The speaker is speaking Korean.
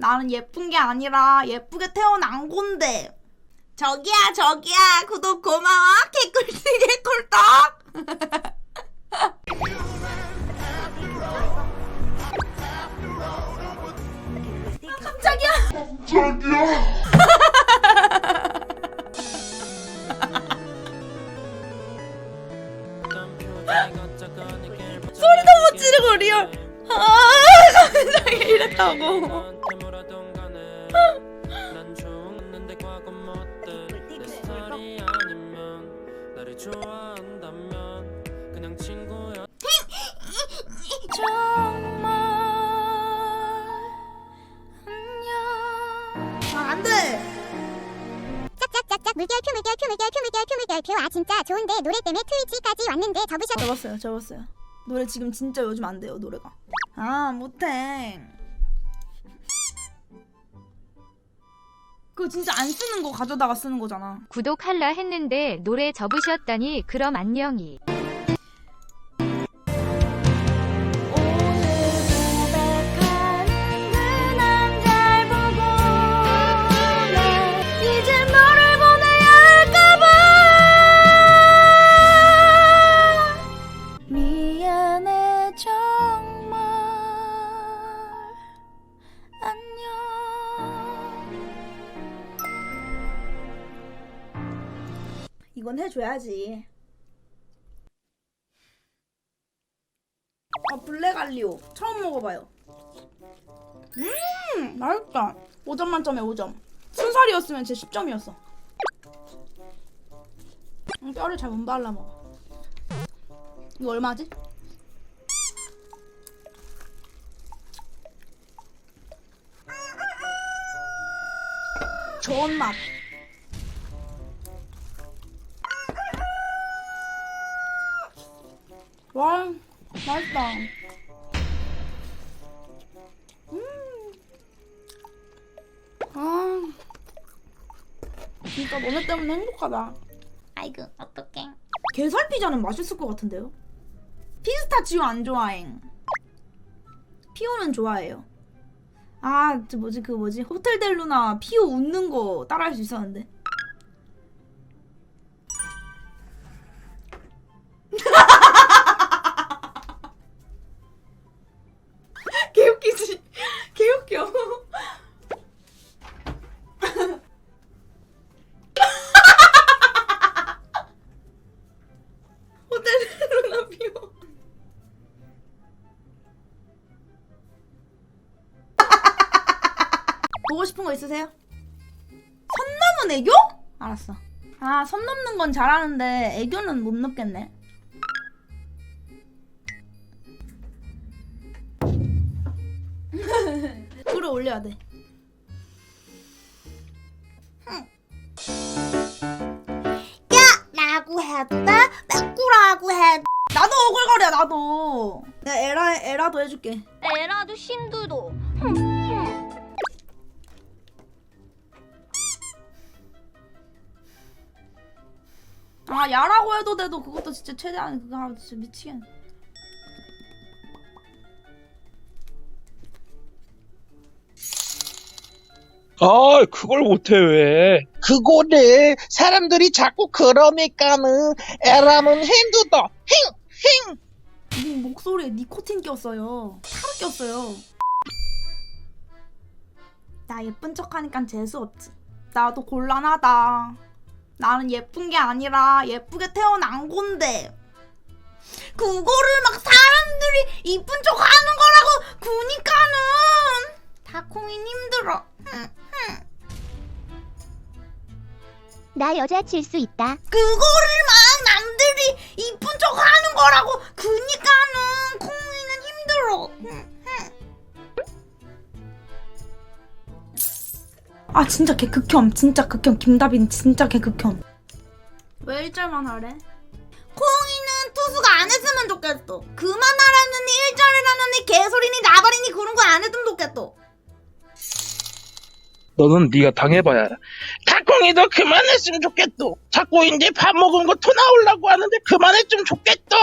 나는 예쁜 게 아니라 예쁘게 태어난 건데. 저기야, 저기야. 구독 고마워. 개꿀띠, 개꿀떡. 아, 깜짝이야. 소리도 못 지르고 리얼. 아, 갑자기 이랬다고. 좋아한다면 그냥 친구야 정말 안녕. 아, 안 돼. 짝짝짝짝 물결표 물결표 물결표 물결표 물결표 아 진짜 좋은데 노래 때문에 트위치까지 왔는데 접으셨 접었어요, 접었어요. 노래 지금 진짜 요즘 안 돼요, 노래가. 아, 못해. 그거 진짜 안 쓰는 거 가져다가 쓰는 거잖아. 구독할라 했는데 노래 접으셨다니 그럼 안녕히. 이건 해줘야지. 아 블랙 알리오. 처음 먹어봐요. 음 맛있다. 5점 만점에 5점. 순살이었으면 제 10점이었어. 음, 뼈를 잘 못 발라 먹어. 이거 얼마지? 좋은 맛 와, 맛있다. 음. 아, 진짜 너네 때문에 행복하다. 아이고 어떡해 게살 피자는 맛있을 것 같은데요? 피스타치오 안 좋아해. 피오는 좋아해요. 아, 저 뭐지 그 뭐지 호텔 델루나 피오 웃는 거 따라할 수 있었는데. 보고 싶은 거 있으세요? 선 넘은 애교? 알았어. 아, 선 넘는 건 잘하는데 애교는 못 넘겠네. 끌어올려야 돼. 라고 해도 돼? 빼꾸라고 해도 나도 오글거려, 나도. 내가 에라, 에라도 해줄게. 에라도 신두도 아, 야라고 해도 돼도 그것도 진짜 최대한 그거 하면 진짜 미치겠네. 아, 그걸 못해, 왜. 그거를 사람들이 자꾸 그러니까는 에라는 힘들다. 힝! 네 목소리에 니코틴 꼈어요. 타르 꼈어요. 나 예쁜 척 하니까 재수없지. 나도 곤란하다. 나는 예쁜 게 아니라 예쁘게 태어난 건데. 그거를 막 사람들이 이쁜 척 하는 거라고 그니까는 다콩이 힘들어. 응. 나 여자 칠 수 있다 그거를 막 남들이 이쁜 척 하는 거라고 아 진짜 개 극혐 진짜 극혐 김다빈 진짜 개 극혐 왜 1절만 하래? 콩이는 투수가 안 했으면 좋겠어 그만하라느니 1절이라느니 개소리니 나발이니 그런 거 안 했으면 좋겠어 너는 네가 당해봐야 알아. 닭콩이도 그만했으면 좋겠다. 자꾸 이제 밥 먹은 거 토 나오려고 하는데 그만했으면 좋겠다.